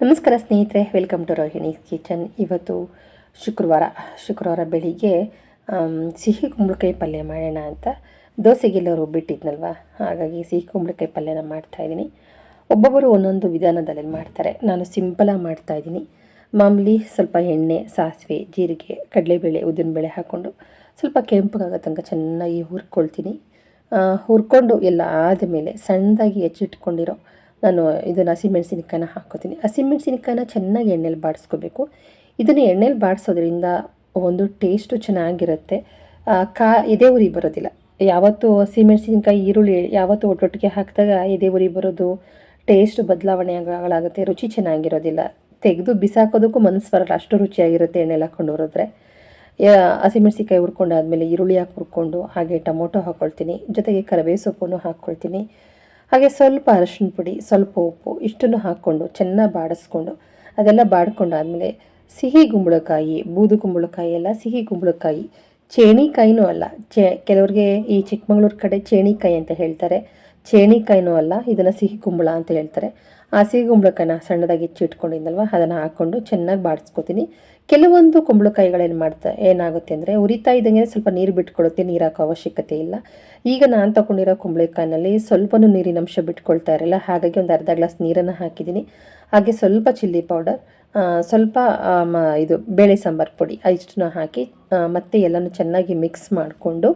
ನಮಸ್ಕಾರ ಸ್ನೇಹಿತರೆ welcome to Rohini kitchen ಇವತ್ತು ಶುಕ್ರವಾರ ಶುಕ್ರವಾರ ಬೆಳಿಗ್ಗೆ ಸಿಹಿ ಕುಂಬಳಕಾಯಿ ಪಲ್ಯ ಮಾಡೋಣ ಅಂತ ದೋಸೆಗೆಲ್ಲ ರುಬ್ಬಿಟ್ಟಿದ್ನಲ್ವ ಹಾಗಾಗಿ ಸಿಹಿ ಕುಂಬಳಕಾಯಿ ಪಲ್ಯನ ಮಾಡ್ತಾಯಿದ್ದೀನಿ ಒಬ್ಬೊಬ್ಬರು ಒಂದೊಂದು ವಿಧಾನದಲ್ಲಿ ಮಾಡ್ತಾರೆ. ನಾನು ಸಿಂಪಲಾಗಿ ಮಾಡ್ತಾಯಿದ್ದೀನಿ ಮಾಮೂಲಿ ಸ್ವಲ್ಪ ಎಣ್ಣೆ, ಸಾಸಿವೆ, ಜೀರಿಗೆ, ಕಡಲೆಬೇಳೆ, ಉದ್ದಿನಬೇಳೆ ಹಾಕ್ಕೊಂಡು ಸ್ವಲ್ಪ ಕೆಂಪಗಾಗೋ ತನಕ ಚೆನ್ನಾಗಿ ಹುರ್ಕೊಳ್ತೀನಿ. ಹುರ್ಕೊಂಡು ಎಲ್ಲ ಆದಮೇಲೆ ಸಣ್ಣದಾಗಿ ಹೆಚ್ಚಿಟ್ಕೊಂಡಿರೋ ನಾನು ಇದನ್ನು ಹಸಿಮೆಣಸಿನಕಾಯಿನ ಹಾಕೋತೀನಿ ಹಸಿಮೆಣಸಿನಕಾಯಿನ ಚೆನ್ನಾಗಿ ಎಣ್ಣೆಲಿ ಬಾಡಿಸ್ಕೋಬೇಕು. ಇದನ್ನು ಎಣ್ಣೆಲಿ ಬಾಡಿಸೋದ್ರಿಂದ ಒಂದು ಟೇಸ್ಟು ಚೆನ್ನಾಗಿರುತ್ತೆ. ಕಾ ಎದೆ ಉರಿ ಬರೋದಿಲ್ಲ. ಯಾವತ್ತು ಹಸಿಮೆಣಸಿನಕಾಯಿ ಈರುಳ್ಳಿ ಯಾವತ್ತು ಒಟ್ಟೊಟ್ಟಿಗೆ ಹಾಕಿದಾಗ ಎದೆ ಉರಿ ಬರೋದು ಟೇಸ್ಟ್ ಬದಲಾವಣೆಗಳಾಗುತ್ತೆ ರುಚಿ ಚೆನ್ನಾಗಿರೋದಿಲ್ಲ. ತೆಗೆದು ಬಿಸಾಕೋದಕ್ಕೂ ಮನಸ್ಸು ಬರಲ್ಲ. ಅಷ್ಟು ರುಚಿಯಾಗಿರುತ್ತೆ ಎಣ್ಣೆಲಿ ಹಾಕ್ಕೊಂಡು ಹುರಿದ್ರೆ. ಯಾ- ಹಸಿಮೆಣಸಿನ್ಕಾಯಿ ಹುರ್ಕೊಂಡಾದ್ಮೇಲೆ ಈರುಳ್ಳಿ ಹಾಕಿ ಹುರ್ಕೊಂಡು ಹಾಗೆ ಟೊಮೊಟೊ ಹಾಕ್ಕೊಳ್ತೀನಿ ಜೊತೆಗೆ ಕರಿಬೇವು ಸೊಪ್ಪನ್ನು ಹಾಕ್ಕೊಳ್ತೀನಿ ಹಾಗೆ ಸ್ವಲ್ಪ ಅರಶಿನ ಪುಡಿ, ಸ್ವಲ್ಪ ಉಪ್ಪು ಇಷ್ಟನ್ನು ಹಾಕ್ಕೊಂಡು ಚೆನ್ನಾಗಿ ಬಾಡಿಸ್ಕೊಂಡು ಅದೆಲ್ಲ ಬಾಡ್ಕೊಂಡಾದಮೇಲೆ ಸಿಹಿ ಕುಂಬಳಕಾಯಿ, ಬೂದು ಕುಂಬಳಕಾಯಿ ಎಲ್ಲ ಸಿಹಿ ಕುಂಬಳಕಾಯಿ, ಚೇಣಿಕಾಯಿನೂ ಅಲ್ಲ, ಚೇ ಕೆಲವ್ರಿಗೆ ಈ ಚಿಕ್ಕಮಗಳೂರು ಕಡೆ ಚೇಣಿಕಾಯಿ ಅಂತ ಹೇಳ್ತಾರೆ. ಚೇಣಿಕಾಯಿನೂ ಅಲ್ಲ, ಇದನ್ನು ಸಿಹಿ ಕುಂಬಳ ಅಂತ ಹೇಳ್ತಾರೆ. ಆ ಸಿಹಿ ಕುಂಬಳಕಾಯಿನ ಸಣ್ಣದಾಗಿ ಹೆಚ್ಚಿಟ್ಕೊಂಡಿದ್ದಲ್ವ ಅದನ್ನು ಹಾಕ್ಕೊಂಡು ಚೆನ್ನಾಗಿ ಬಾಡಿಸ್ಕೊತೀನಿ. ಕೆಲವೊಂದು ಕುಂಬಳಕಾಯಿಗಳೇನು ಮಾಡ್ತಾ, ಏನಾಗುತ್ತೆ ಅಂದರೆ ಉರಿತಾ ಇದ್ದಂಗೆ ಸ್ವಲ್ಪ ನೀರು ಬಿಟ್ಕೊಳ್ಳುತ್ತೆ ನೀರು ಅವಶ್ಯಕತೆ ಇಲ್ಲ. ಈಗ ನಾನು ತಗೊಂಡಿರೋ ಕುಂಬಳಕಾಯಿನಲ್ಲಿ ಸ್ವಲ್ಪನೂ ನೀರಿನ ಅಂಶ ಬಿಟ್ಕೊಳ್ತಾ ಇರಲ್ಲ, ಹಾಗಾಗಿ ಒಂದು ಅರ್ಧ ಗ್ಲಾಸ್ ನೀರನ್ನು ಹಾಕಿದ್ದೀನಿ. ಹಾಗೆ ಸ್ವಲ್ಪ ಚಿಲ್ಲಿ ಪೌಡರ್ ಸ್ವಲ್ಪ ಇದು ಬೇಳೆ ಸಾಂಬಾರು ಪುಡಿ ಇಷ್ಟನ್ನ ಹಾಕಿ ಮತ್ತೆ ಎಲ್ಲನೂ ಚೆನ್ನಾಗಿ ಮಿಕ್ಸ್ ಮಾಡಿಕೊಂಡು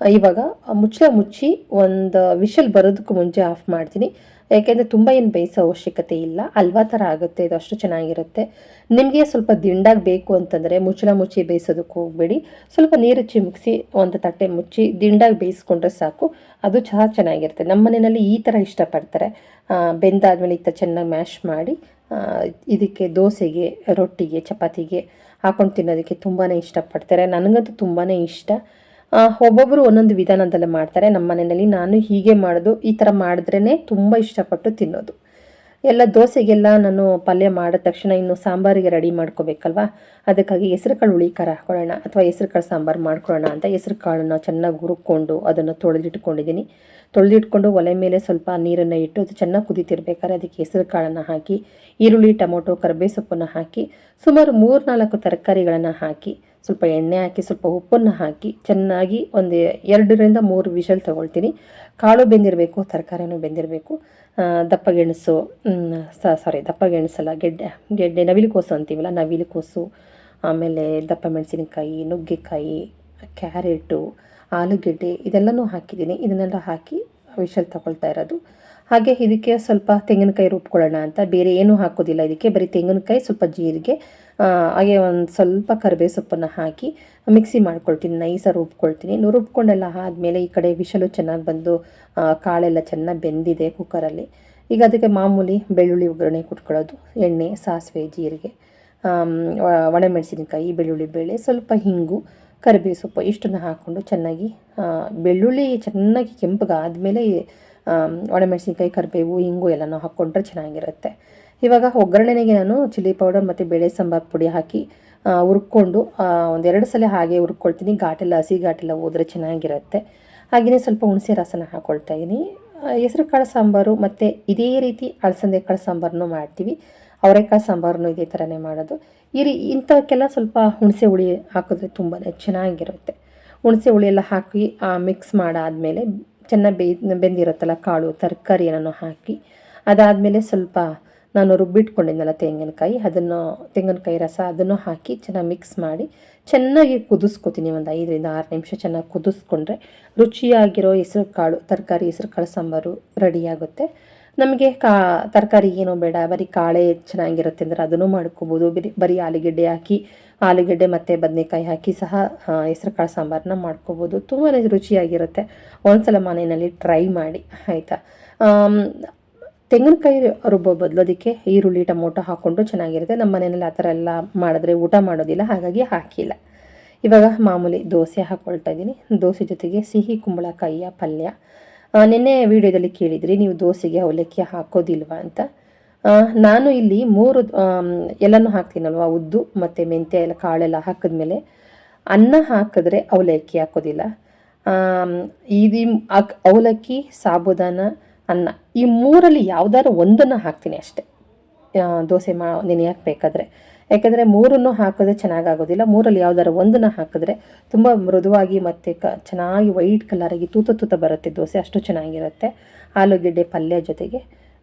ಇವಾಗ ಮುಚ್ಚಳ ಮುಚ್ಚಿ ಒಂದು ವಿಷಲ್ ಬರೋದಕ್ಕೂ ಮುಂಚೆ ಆಫ್ ಮಾಡ್ತೀನಿ. ಯಾಕೆಂದರೆ ತುಂಬ ಏನು ಬೇಯಿಸೋ ಅವಶ್ಯಕತೆ ಇಲ್ಲ ಹಲ್ವಾ ಥರ ಆಗುತ್ತೆ, ಇದು ಅಷ್ಟು ಚೆನ್ನಾಗಿರುತ್ತೆ. ನಿಮಗೆ ಸ್ವಲ್ಪ ದಿಂಡಾಗಿ ಬೇಕು ಅಂತಂದರೆ ಮುಚ್ಚಳ ಮುಚ್ಚಿ ಬೇಯಿಸೋದಕ್ಕೆ ಹೋಗಬೇಡಿ. ಸ್ವಲ್ಪ ನೀರು ಚಿಮುಕಿಸಿ ಒಂದು ತಟ್ಟೆ ಮುಚ್ಚಿ ದಿಂಡಾಗಿ ಬೇಯಿಸ್ಕೊಂಡ್ರೆ ಸಾಕು, ಅದು ಚಹಾ ಚೆನ್ನಾಗಿರುತ್ತೆ. ನಮ್ಮ ಮನೆಯಲ್ಲಿ ಈ ಥರ ಇಷ್ಟಪಡ್ತಾರೆ. ಬೆಂದಾದ್ಮೇಲೆ ಈ ಚೆನ್ನಾಗಿ ಮ್ಯಾಶ್ ಮಾಡಿ ಇದಕ್ಕೆ ದೋಸೆಗೆ, ರೊಟ್ಟಿಗೆ, ಚಪಾತಿಗೆ ಹಾಕೊಂಡು ತಿನ್ನೋದಕ್ಕೆ ತುಂಬಾ ಇಷ್ಟಪಡ್ತಾರೆ. ನನಗಂತೂ ತುಂಬಾ ಇಷ್ಟ. ಒಬ್ಬೊಬ್ಬರು ಒಂದೊಂದು ವಿಧಾನದಲ್ಲಿ ಮಾಡ್ತಾರೆ. ನಮ್ಮ ಮನೆಯಲ್ಲಿ ನಾನು ಹೀಗೆ ಮಾಡೋದು, ಈ ಥರ ಮಾಡಿದ್ರೇ ತುಂಬ ಇಷ್ಟಪಟ್ಟು ತಿನ್ನೋದು. ಎಲ್ಲ ದೋಸೆಗೆಲ್ಲ ನಾನು ಪಲ್ಯ ಮಾಡಿದ ತಕ್ಷಣ ಇನ್ನು ಸಾಂಬಾರಿಗೆ ರೆಡಿ ಮಾಡ್ಕೋಬೇಕಲ್ವಾ? ಅದಕ್ಕಾಗಿ ಹೆಸರು ಕಾಳು ಹುಳಿ ಖಾರ ಹಾಕೊಳ್ಳೋಣ ಅಥವಾ ಹೆಸರು ಕಾಳು ಸಾಂಬಾರು ಮಾಡ್ಕೊಳ್ಳೋಣ ಅಂತ ಹೆಸರು ಕಾಳನ್ನ ಚೆನ್ನಾಗಿ ಹುರ್ಕೊಂಡು ಅದನ್ನು ತೊಳೆದಿಟ್ಕೊಂಡಿದ್ದೀನಿ. ತೊಳೆದಿಟ್ಕೊಂಡು ಒಲೆ ಮೇಲೆ ಸ್ವಲ್ಪ ನೀರನ್ನು ಇಟ್ಟು ಅದು ಚೆನ್ನಾಗಿ ಕುದಿತಿರ್ಬೇಕಾದ್ರೆ ಅದಕ್ಕೆ ಹೆಸರು ಕಾಳನ್ನು ಹಾಕಿ, ಈರುಳ್ಳಿ, ಟೊಮೊಟೊ ಕರಿಬೇವು ಸೊಪ್ಪನ್ನು ಹಾಕಿ, ಸುಮಾರು ಮೂರು ನಾಲ್ಕು ತರಕಾರಿಗಳನ್ನು ಹಾಕಿ ಸ್ವಲ್ಪ ಎಣ್ಣೆ ಹಾಕಿ, ಸ್ವಲ್ಪ ಉಪ್ಪನ್ನು ಹಾಕಿ ಚೆನ್ನಾಗಿ ಒಂದು ಎರಡರಿಂದ ಮೂರು ವಿಷಲ್ ತೊಗೊಳ್ತೀನಿ. ಕಾಳು ಬೆಂದಿರಬೇಕು, ತರಕಾರಿನೂ ಬೆಂದಿರಬೇಕು. ದಪ್ಪ ಗೆಣಸು ಸಾರಿ ದಪ್ಪ ಗೆಣಸಲ್ಲ, ಗೆಡ್ಡೆ ಗೆಡ್ಡೆ ನವಿಲುಕೋಸು ಅಂತೀವಲ್ಲ ನವಿಲುಕೋಸು ಆಮೇಲೆ ದಪ್ಪ ಮೆಣಸಿನಕಾಯಿ, ನುಗ್ಗೆಕಾಯಿ, ಕ್ಯಾರೆಟು, ಆಲೂಗೆಡ್ಡೆ ಇದೆಲ್ಲನೂ ಹಾಕಿದ್ದೀನಿ. ಇದನ್ನೆಲ್ಲ ಹಾಕಿ ವಿಷಲ್ ತಗೊಳ್ತಾ ಇರೋದು. ಹಾಗೆ ಇದಕ್ಕೆ ಸ್ವಲ್ಪ ತೆಂಗಿನಕಾಯಿ ರುಬ್ಕೊಳ್ಳೋಣ ಅಂತ. ಬೇರೆ ಏನೂ ಹಾಕೋದಿಲ್ಲ. ಇದಕ್ಕೆ ಬರೀ ತೆಂಗಿನಕಾಯಿ, ಸ್ವಲ್ಪ ಜೀರಿಗೆ ಹಾಗೆ ಒಂದು ಸ್ವಲ್ಪ ಕರಿಬೇವು ಸೊಪ್ಪನ್ನು ಹಾಕಿ ಮಿಕ್ಸಿ ಮಾಡ್ಕೊಳ್ತೀನಿ. ನೈಸಾಗಿ ರುಬ್ಕೊಳ್ತೀನಿ. ರುಬ್ಕೊಂಡೆಲ್ಲ ಆದಮೇಲೆ ಈ ಕಡೆ ವಿಷಲು ಚೆನ್ನಾಗಿ ಬಂದು ಕಾಳೆಲ್ಲ ಚೆನ್ನಾಗಿ ಬೆಂದಿದೆ ಕುಕ್ಕರಲ್ಲಿ. ಈಗ ಅದಕ್ಕೆ ಮಾಮೂಲಿ ಬೆಳ್ಳುಳ್ಳಿ ಒಗ್ಗರಣೆ ಕುಟ್ಕೊಳ್ಳೋದು. ಎಣ್ಣೆ, ಸಾಸಿವೆ, ಜೀರಿಗೆ ಒಣಮೆಣಸಿನಕಾಯಿ, ಬೆಳ್ಳುಳ್ಳಿ ಬೇಳೆ ಸ್ವಲ್ಪ ಹಿಂಗು, ಕರಿಬೇವು ಸೊಪ್ಪು ಇಷ್ಟನ್ನು ಹಾಕ್ಕೊಂಡು ಚೆನ್ನಾಗಿ ಬೆಳ್ಳುಳ್ಳಿ ಚೆನ್ನಾಗಿ ಕೆಂಪಗಾದಮೇಲೆ ಒಣಮೆಣಸಿನ್ಕಾಯಿ, ಕರಿಬೇವು ಹಿಂಗು ಎಲ್ಲನೂ ಹಾಕ್ಕೊಂಡ್ರೆ ಚೆನ್ನಾಗಿರುತ್ತೆ. ಇವಾಗ ಒಗ್ಗರಣೆಗೆ ನಾನು ಚಿಲ್ಲಿ ಪೌಡರ್ ಮತ್ತು ಬೇಳೆ ಸಾಂಬಾರು ಪುಡಿ ಹಾಕಿ ಹುರ್ಕೊಂಡು ಒಂದೆರಡು ಸಲ ಹಾಗೆ ಹುರ್ಕೊಳ್ತೀನಿ. ಘಾಟೆಲ್ಲ, ಹಸಿ ಘಾಟೆಲ್ಲ ಹೋದ್ರೆ ಚೆನ್ನಾಗಿರುತ್ತೆ. ಹಾಗೆಯೇ ಸ್ವಲ್ಪ ಹುಣಸೆ ರಸನ ಹಾಕ್ಕೊಳ್ತಾ ಇದ್ದೀನಿ ಹೆಸರು ಕಾಳು ಸಾಂಬಾರು ಮತ್ತು ಇದೇ ರೀತಿ ಅಳಸಂದೆ ಕಾಳು ಸಾಂಬಾರನ್ನು ಮಾಡ್ತೀವಿ. ಅವರೆಕಾಳು ಸಾಂಬಾರನ್ನು ಇದೇ ಥರನೇ ಮಾಡೋದು. ಈ ರೀ ಇಂಥವಕ್ಕೆಲ್ಲ ಸ್ವಲ್ಪ ಹುಣಸೆ ಹುಳಿ ಹಾಕಿದ್ರೆ ತುಂಬಾ ಚೆನ್ನಾಗಿರುತ್ತೆ. ಹುಣಸೆ ಹುಳಿ ಎಲ್ಲ ಹಾಕಿ ಮಿಕ್ಸ್ ಮಾಡಾದಮೇಲೆ ಚೆನ್ನಾಗಿ ಬೇಯ್ ಬೆಂದಿರುತ್ತಲ್ಲ, ಕಾಳು, ತರಕಾರಿ ಏನನ್ನು ಹಾಕಿ, ಅದಾದಮೇಲೆ ಸ್ವಲ್ಪ ನಾನು ರುಬ್ಬಿಟ್ಕೊಂಡಿದ್ದೆನಲ್ಲ ತೆಂಗಿನಕಾಯಿ, ಅದನ್ನು, ತೆಂಗಿನಕಾಯಿ ರಸ ಅದನ್ನು ಹಾಕಿ ಚೆನ್ನಾಗಿ ಮಿಕ್ಸ್ ಮಾಡಿ, ಚೆನ್ನಾಗಿ ಕುದಿಸ್ಕೊತೀನಿ ಒಂದು ಐದರಿಂದ ಆರು ನಿಮಿಷ ಚೆನ್ನಾಗಿ ಕುದಿಸ್ಕೊಂಡ್ರೆ ರುಚಿಯಾಗಿರೋ ಹೆಸರು ಕಾಳು, ತರಕಾರಿ, ಹೆಸರು ಕಾಳು, ಸಾಂಬಾರು ರೆಡಿಯಾಗುತ್ತೆ ನಮಗೆ ಕಾ, ತರಕಾರಿ ಏನೂ ಬೇಡ, ಬರೀ ಕಾಳೆ ಚೆನ್ನಾಗಿರುತ್ತೆ ಅಂದರೆ ಅದನ್ನು ಮಾಡ್ಕೋಬೋದು. ಬರೀ ಬರೀ ಆಲೂಗೆಡ್ಡೆ ಹಾಕಿ, ಆಲೂಗೆಡ್ಡೆ ಮತ್ತು ಬದನೆಕಾಯಿ ಹಾಕಿ ಸಹ ಹೆಸರು ಕಾಳು ಸಾಂಬಾರನ್ನ ಮಾಡ್ಕೋಬೋದು. ತುಂಬಾ ರುಚಿಯಾಗಿರುತ್ತೆ. ಒಂದ್ಸಲ ಮನೆಯಲ್ಲಿ ಟ್ರೈ ಮಾಡಿ, ಆಯಿತಾ? ತೆಂಗಿನಕಾಯಿ ರುಬ್ಬೋ ಬದಲು ಅದಕ್ಕೆ ಈರುಳ್ಳಿ, ಟೊಮೊಟೊ ಹಾಕ್ಕೊಂಡು ಚೆನ್ನಾಗಿರುತ್ತೆ. ನಮ್ಮ ಮನೆಯಲ್ಲಿ ಆ ಥರ ಎಲ್ಲ ಮಾಡಿದ್ರೆ ಊಟ ಮಾಡೋದಿಲ್ಲ, ಹಾಗಾಗಿ ಹಾಕಿಲ್ಲ. ಇವಾಗ ಮಾಮೂಲಿ ದೋಸೆ ಹಾಕ್ಕೊಳ್ತಾ ಇದ್ದೀನಿ. ದೋಸೆ ಜೊತೆಗೆ ಸಿಹಿ ಕುಂಬಳಕಾಯಿಯ ಪಲ್ಯ. ನಿನ್ನೆ ವಿಡಿಯೋದಲ್ಲಿ ಕೇಳಿದ್ರಿ, ನೀವು ದೋಸೆಗೆ ಅವಲಕ್ಕಿ ಹಾಕೋದಿಲ್ವಾ ಅಂತ. ನಾನು ಇಲ್ಲಿ ಮೂರು ಎಲ್ಲನೂ ಹಾಕ್ತೀನಲ್ವ, ಉದ್ದು ಮತ್ತು ಮೆಂತ್ಯ ಎಲ್ಲ ಕಾಳೆಲ್ಲ ಹಾಕಿದ್ಮೇಲೆ ಅನ್ನ ಹಾಕಿದ್ರೆ ಅವಲಕ್ಕಿ ಹಾಕೋದಿಲ್ಲ. ಇದು ಅಕ್- ಅವಲಕ್ಕಿ, ಸಾಬುದಾನ, ಅನ್ನ, ಈ ಮೂರಲ್ಲಿ ಯಾವ್ದಾದ್ರು ಒಂದನ್ನು ಹಾಕ್ತೀನಿ ಅಷ್ಟೇ. ದೋಸೆ ಮಾ ನೆನೆ ಹಾಕಬೇಕಾದ್ರೆ ಯಾಕೆಂದರೆ ಮೂರನ್ನು ಹಾಕಿದ್ರೆ ಚೆನ್ನಾಗಾಗೋದಿಲ್ಲ. ಮೂರಲ್ಲಿ ಯಾವ್ದಾರು ಒಂದನ್ನು ಹಾಕಿದ್ರೆ ತುಂಬ ಮೃದುವಾಗಿ ಮತ್ತು ಕ, ಚೆನ್ನಾಗಿ ವೈಟ್ ಕಲರಾಗಿ ತೂತ ತೂತ ಬರುತ್ತೆ ದೋಸೆ, ಅಷ್ಟು ಚೆನ್ನಾಗಿರುತ್ತೆ. ಆಲೂಗೆಡ್ಡೆ ಪಲ್ಯ ಜೊತೆಗೆ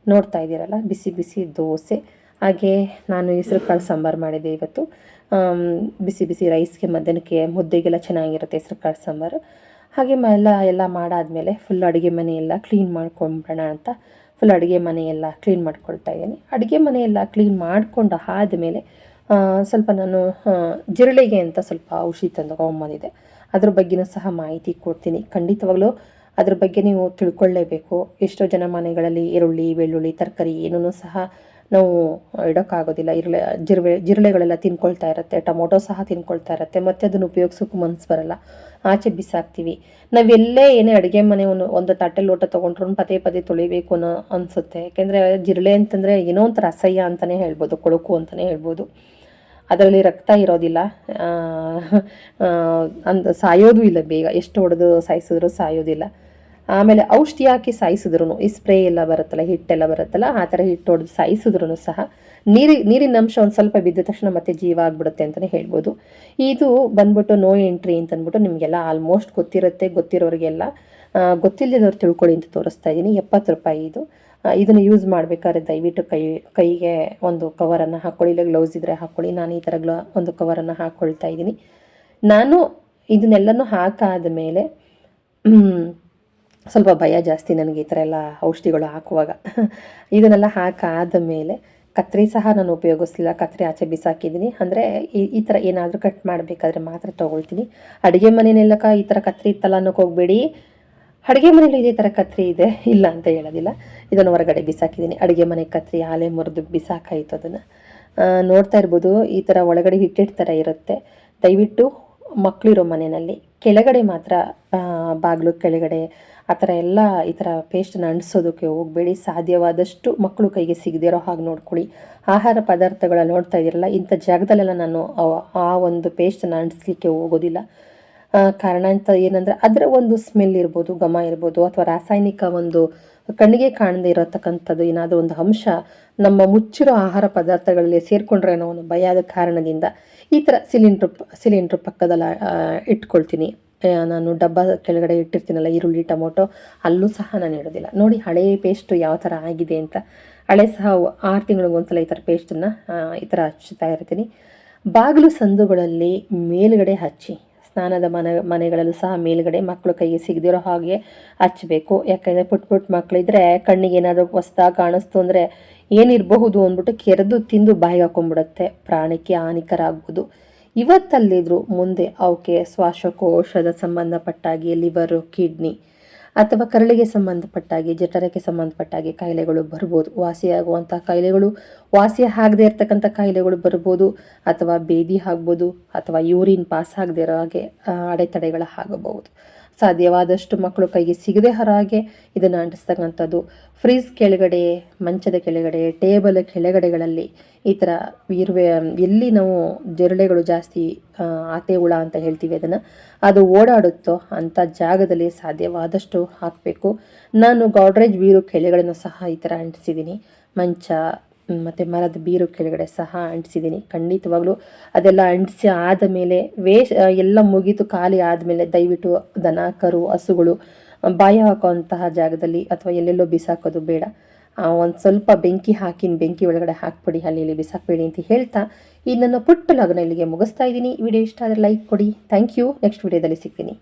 ನೋಡ್ತಾ ಇದ್ದೀರಲ್ಲ, ಬಿಸಿ ಬಿಸಿ ದೋಸೆ. ಹಾಗೆ ನಾನು ಹೆಸರು ಕಾಳು ಸಾಂಬಾರು ಮಾಡಿದೆ ಇವತ್ತು. ಬಿಸಿ ಬಿಸಿ ರೈಸ್ಗೆ ಮಧ್ಯಾಹ್ನಕ್ಕೆ ಮುದ್ದೆಗೆಲ್ಲ ಚೆನ್ನಾಗಿರುತ್ತೆ ಹೆಸರು ಕಾಳು ಸಾಂಬಾರು. ಹಾಗೆ ಎಲ್ಲ ಎಲ್ಲ ಮಾಡಾದಮೇಲೆ ಫುಲ್ ಅಡುಗೆ ಮನೆಯೆಲ್ಲ ಕ್ಲೀನ್ ಮಾಡ್ಕೊಂಬಿಡೋಣ ಅಂತ ಫುಲ್ ಅಡುಗೆ ಮನೆಯೆಲ್ಲ ಕ್ಲೀನ್ ಮಾಡ್ಕೊಳ್ತಾ ಇದ್ದೀನಿ. ಅಡುಗೆ ಮನೆಯೆಲ್ಲ ಕ್ಲೀನ್ ಮಾಡಿಕೊಂಡು ಆದಮೇಲೆ ಸ್ವಲ್ಪ ನಾನು ಜಿರಳೆಗೆ ಅಂತ ಸ್ವಲ್ಪ ಔಷಧಿ ತಂದು ತೊಗೊಂಬಂದಿದ್ದೆ ಅದ್ರ ಬಗ್ಗೆನೂ ಸಹ ಮಾಹಿತಿ ಕೊಡ್ತೀನಿ. ಖಂಡಿತವಾಗ್ಲೂ ಅದ್ರ ಬಗ್ಗೆ ನೀವು ತಿಳ್ಕೊಳ್ಳೇಬೇಕು. ಎಷ್ಟೋ ಜನ ಮನೆಗಳಲ್ಲಿ ಈರುಳ್ಳಿ, ಬೆಳ್ಳುಳ್ಳಿ, ತರಕಾರಿ ಏನೂ ಸಹ ನಾವು ಇಡೋಕ್ಕಾಗೋದಿಲ್ಲ. ಇರಳೆ ಜಿರಳೆ, ಜಿರಳೆಗಳೆಲ್ಲ ತಿನ್ಕೊಳ್ತಾ ಇರುತ್ತೆ. ಟೊಮೊಟೊ ಸಹ ತಿನ್ಕೊಳ್ತಾ ಇರುತ್ತೆ. ಮತ್ತು ಅದನ್ನು ಉಪಯೋಗಿಸೋಕ್ಕೂ ಮನಸ್ಸು ಬರಲ್ಲ. ಆಚೆ ಬಿಸಾಕ್ತೀವಿ. ನಾವೆಲ್ಲೇ ಏನೇ ಅಡುಗೆ ಮನೆ ಒಂದು ಒಂದು ತಟ್ಟೆ ಲೋಟ ತೊಗೊಂಡ್ರು ಪದೇ ಪದೇ ತೊಳಿಬೇಕು ಅನ್ನೋ ಅನಿಸುತ್ತೆ. ಯಾಕೆಂದರೆ ಜಿರಳೆ ಅಂತಂದರೆ ಏನೋ ಒಂಥರ ಅಸಹ್ಯ ಅಂತಲೇ ಹೇಳ್ಬೋದು, ಕೊಳಕು ಅಂತಲೇ ಹೇಳ್ಬೋದು. ಅದರಲ್ಲಿ ರಕ್ತ ಇರೋದಿಲ್ಲ. ಅಂದ ಸಾಯೋದು ಇಲ್ಲ ಬೇಗ. ಎಷ್ಟು ಹೊಡೆದು ಸಾಯಿಸಿದ್ರು ಸಾಯೋದಿಲ್ಲ. ಆಮೇಲೆ ಔಷಧಿ ಹಾಕಿ ಸಾಯಿಸಿದ್ರು ಈ ಸ್ಪ್ರೇ ಎಲ್ಲ ಬರುತ್ತಲ್ಲ, ಹಿಟ್ಟೆಲ್ಲ ಬರುತ್ತಲ್ಲ, ಆ ಥರ ಹಿಟ್ಟು ಹೊಡೆದು ಸಾಯಿಸಿದ್ರು ಸಹ ನೀರಿ, ನೀರಿನ ಅಂಶ ಒಂದು ಸ್ವಲ್ಪ ಬಿದ್ದ ತಕ್ಷಣ ಮತ್ತೆ ಜೀವ ಆಗ್ಬಿಡುತ್ತೆ ಅಂತಲೇ ಹೇಳ್ಬೋದು. ಇದು ಬಂದ್ಬಿಟ್ಟು ನೋ ಎಂಟ್ರಿ ಅಂತ ಅಂದ್ಬಿಟ್ಟು ನಿಮಗೆಲ್ಲ ಆಲ್ಮೋಸ್ಟ್ ಗೊತ್ತಿರುತ್ತೆ, ಗೊತ್ತಿರೋರಿಗೆಲ್ಲ. ಗೊತ್ತಿಲ್ಲದವ್ರು ತಿಳ್ಕೊಳ್ಳಿ ಅಂತ ತೋರಿಸ್ತಾ ಇದ್ದೀನಿ. ಎಪ್ಪತ್ತು ರೂಪಾಯಿ ಇದು. ಇದನ್ನು ಯೂಸ್ ಮಾಡಬೇಕಾದ್ರೆ ದಯವಿಟ್ಟು ಕೈ, ಕೈಗೆ ಒಂದು ಕವರನ್ನು ಹಾಕ್ಕೊಳ್ಳಿ ಇಲ್ಲ ಗ್ಲೌಸ್ ಇದ್ದರೆ ಹಾಕ್ಕೊಳ್ಳಿ ನಾನು ಈ ಥರ ಗ್ಲೋ ಒಂದು ಕವರನ್ನು ಹಾಕ್ಕೊಳ್ತಾ ಇದ್ದೀನಿ. ನಾನು ಇದನ್ನೆಲ್ಲನೂ ಹಾಕಾದ ಮೇಲೆ ಸ್ವಲ್ಪ ಭಯ ಜಾಸ್ತಿ ನನಗೆ ಈ ಥರ ಎಲ್ಲ ಔಷಧಿಗಳು ಹಾಕುವಾಗ. ಇದನ್ನೆಲ್ಲ ಹಾಕಾದ ಮೇಲೆ ಕತ್ರಿ ಸಹ ನಾನು ಉಪಯೋಗಿಸ್ಲಿಲ್ಲ. ಕತ್ರಿ ಆಚೆ ಬಿಸಾಕಿದ್ದೀನಿ. ಅಂದರೆ ಈ ಈ ಥರ ಏನಾದರೂ ಕಟ್ ಮಾಡಬೇಕಾದ್ರೆ ಮಾತ್ರ ತೊಗೊಳ್ತೀನಿ. ಅಡುಗೆ ಮನೆಯಲ್ಲೆಲ್ಲಕ ಈ ಥರ ಕತ್ರಿ ಇತ್ತಲ್ಲ ಅನ್ನೋಕೆ ಹೋಗಬೇಡಿ. ಅಡುಗೆ ಮನೇಲಿ ಇದೇ ಥರ ಕತ್ರಿ ಇದೆ? ಇಲ್ಲ ಅಂತ ಹೇಳೋದಿಲ್ಲ. ಇದನ್ನು ಹೊರಗಡೆ ಬಿಸಾಕಿದ್ದೀನಿ. ಅಡುಗೆ ಮನೆ ಕತ್ರಿ, ಆಲೆ ಮುರಿದು ಬಿಸಾಕಾಯಿತು ಅದನ್ನು. ನೋಡ್ತಾ ಇರ್ಬೋದು, ಈ ಥರ ಒಳಗಡೆ ಹಿಟ್ಟಿಟ್ಟು ಥರ ಇರುತ್ತೆ. ದಯವಿಟ್ಟು ಮಕ್ಕಳಿರೋ ಮನೆಯಲ್ಲಿ ಕೆಳಗಡೆ ಮಾತ್ರ ಬಾಗಿಲು ಕೆಳಗಡೆ ಆ ಥರ ಎಲ್ಲ ಈ ಥರ ಪೇಸ್ಟನ್ನು ಅಂಟಿಸೋದಕ್ಕೆ ಹೋಗಬೇಡಿ. ಸಾಧ್ಯವಾದಷ್ಟು ಮಕ್ಕಳು ಕೈಗೆ ಸಿಗದಿರೋ ಹಾಗೆ ನೋಡ್ಕೊಳ್ಳಿ. ಆಹಾರ ಪದಾರ್ಥಗಳ ನೋಡ್ತಾ ಇದ್ದೀರಲ್ಲ, ಇಂಥ ಜಾಗದಲ್ಲೆಲ್ಲ ನಾನು ಆ ಒಂದು ಪೇಸ್ಟನ್ನು ಅಂಟಿಸ್ಲಿಕ್ಕೆ ಹೋಗೋದಿಲ್ಲ. ಕಾರಣ ಅಂತ ಏನಂದ್ರೆ ಅದರ ಒಂದು ಸ್ಮೆಲ್ ಇರ್ಬೋದು, ಘಮ ಇರ್ಬೋದು ಅಥವಾ ರಾಸಾಯನಿಕ ಒಂದು ಕಣ್ಣಿಗೆ ಕಾಣದೇ ಇರತಕ್ಕಂಥದ್ದು ಏನಾದರೂ ಒಂದು ಅಂಶ ನಮ್ಮ ಮುಚ್ಚಿರೋ ಆಹಾರ ಪದಾರ್ಥಗಳಲ್ಲಿ ಸೇರಿಕೊಂಡ್ರೆ ಅನ್ನೋ ಒಂದು ಭಯ ಆದ ಕಾರಣದಿಂದ ಈ ಥರ ಸಿಲಿಂಡ್ರ್ ಸಿಲಿಂಡ್ರ್ ಪಕ್ಕದಲ್ಲಿ ಇಟ್ಕೊಳ್ತೀನಿ. ನಾನು ಡಬ್ಬ ಕೆಳಗಡೆ ಇಟ್ಟಿರ್ತೀನಲ್ಲ ಈರುಳ್ಳಿ, ಟೊಮೊಟೊ, ಅಲ್ಲೂ ಸಹ ನಾನು ಇಡೋದಿಲ್ಲ. ನೋಡಿ ಹಳೆಯ ಪೇಸ್ಟು ಯಾವ ಥರ ಆಗಿದೆ ಅಂತ. ಹಳೆ ಸಹ ಆರು ತಿಂಗಳಿಗೊಂದ್ಸಲ ಈ ಥರ ಪೇಸ್ಟನ್ನು ಈ ಥರ ಹಚ್ಚುತ್ತಾ ಇರ್ತೀನಿ. ಬಾಗಿಲು ಸಂದುಗಳಲ್ಲಿ ಮೇಲುಗಡೆ ಹಚ್ಚಿ. ಸ್ನಾನದ ಮನೆ, ಮನೆಗಳಲ್ಲೂ ಸಹ ಮೇಲುಗಡೆ ಮಕ್ಕಳು ಕೈಗೆ ಸಿಗದಿರೋ ಹಾಗೆ ಹಚ್ಚಬೇಕು. ಯಾಕಂದರೆ ಪುಟ್ ಪುಟ್ ಮಕ್ಕಳಿದ್ರೆ ಕಣ್ಣಿಗೆ ಏನಾದರೂ ಹೊಸ್ದಾಗಿ ಕಾಣಿಸ್ತು ಅಂದರೆ ಏನಿರಬಹುದು ಅಂದ್ಬಿಟ್ಟು ಕೆರೆದು ತಿಂದು ಬಾಯಿಗೆ ಹಾಕೊಂಡ್ಬಿಡುತ್ತೆ. ಪ್ರಾಣಕ್ಕೆ ಹಾನಿಕರ ಆಗ್ಬೋದು ಇವತ್ತಲ್ಲಿದ್ರು ಮುಂದೆ ಅವಕ್ಕೆ ಶ್ವಾಸಕೋಶದ ಸಂಬಂಧಪಟ್ಟಾಗಿ ಲಿವರು ಕಿಡ್ನಿ ಅಥವಾ ಕರಳಿಗೆ ಸಂಬಂಧಪಟ್ಟಾಗಿ, ಜಠರಕ್ಕೆ ಸಂಬಂಧಪಟ್ಟಾಗಿ ಕಾಯಿಲೆಗಳು ಬರ್ಬೋದು ವಾಸಿಯಾಗುವಂಥ ಕಾಯಿಲೆಗಳು ವಾಸಿ ಆಗದೇ ಇರತಕ್ಕಂಥ ಕಾಯಿಲೆಗಳು ಬರ್ಬೋದು ಅಥವಾ ಬೇದಿ ಆಗ್ಬೋದು ಅಥವಾ ಯೂರಿನ್ ಪಾಸ್ ಆಗದೇ ಇರೋ ಹಾಗೆ ಅಡೆತಡೆಗಳ ಆಗಬಹುದು ಸಾಧ್ಯವಾದಷ್ಟು ಮಕ್ಕಳು ಕೈಗೆ ಸಿಗದೆ ಹಾಗೆ ಇದನ್ನು ಅಂಟಿಸ್ತಕ್ಕಂಥದ್ದು ಫ್ರಿಜ್ ಕೆಳಗಡೆ, ಮಂಚದ ಕೆಳಗಡೆ, ಟೇಬಲ್ ಕೆಳಗಡೆಗಳಲ್ಲಿ ಈ ಥರ ಇರುವೆ, ಎಲ್ಲಿ ನಾವು ಜಿರಳೆಗಳು ಜಾಸ್ತಿ ಆತೆ, ಹುಳ ಅಂತ ಹೇಳ್ತೀವಿ ಅದನ್ನು, ಅದು ಓಡಾಡುತ್ತೋ ಅಂಥ ಜಾಗದಲ್ಲಿ ಸಾಧ್ಯವಾದಷ್ಟು ಹಾಕಬೇಕು. ನಾನು ಗಾಡ್ರೇಜ್ ಬೀರು ಕೆಳಗಡೆನೂ ಸಹ ಈ ಥರ ಅಂಟಿಸಿದ್ದೀನಿ. ಮಂಚ ಮತ್ತು ಮರದ ಬೀರು ಕೆಳಗಡೆ ಸಹ ಅಂಟಿಸಿದ್ದೀನಿ. ಖಂಡಿತವಾಗ್ಲೂ ಅದೆಲ್ಲ ಅಂಟಿಸಿ ಆದ ಮೇಲೆ ವೇಷ ಎಲ್ಲ ಮುಗೀತು ಖಾಲಿ ಆದಮೇಲೆ ದಯವಿಟ್ಟು ದನ, ಕರು, ಹಸುಗಳು ಬಾಯ ಹಾಕುವಂತಹ ಜಾಗದಲ್ಲಿ ಅಥವಾ ಎಲ್ಲೆಲ್ಲೋ ಬಿಸಾಕೋದು ಬೇಡ. ಒಂದು ಸ್ವಲ್ಪ ಬೆಂಕಿ ಹಾಕಿನ ಬೆಂಕಿ ಒಳಗಡೆ ಹಾಕ್ಬಿಡಿ ಅಲ್ಲಿ ಬಿಸಾಕಬೇಡಿ ಅಂತ ಹೇಳ್ತಾ ಈ ನನ್ನ ಪುಟ್ಟ ಲಗ್ನ ಇಲ್ಲಿಗೆ ಮುಗಿಸ್ತಾ ಇದ್ದೀನಿ. ವಿಡಿಯೋ ಇಷ್ಟ ಆದರೆ ಲೈಕ್ ಕೊಡಿ. ಥ್ಯಾಂಕ್ ಯು ನೆಕ್ಸ್ಟ್ ವಿಡಿಯೋದಲ್ಲಿ ಸಿಗ್ತೀನಿ.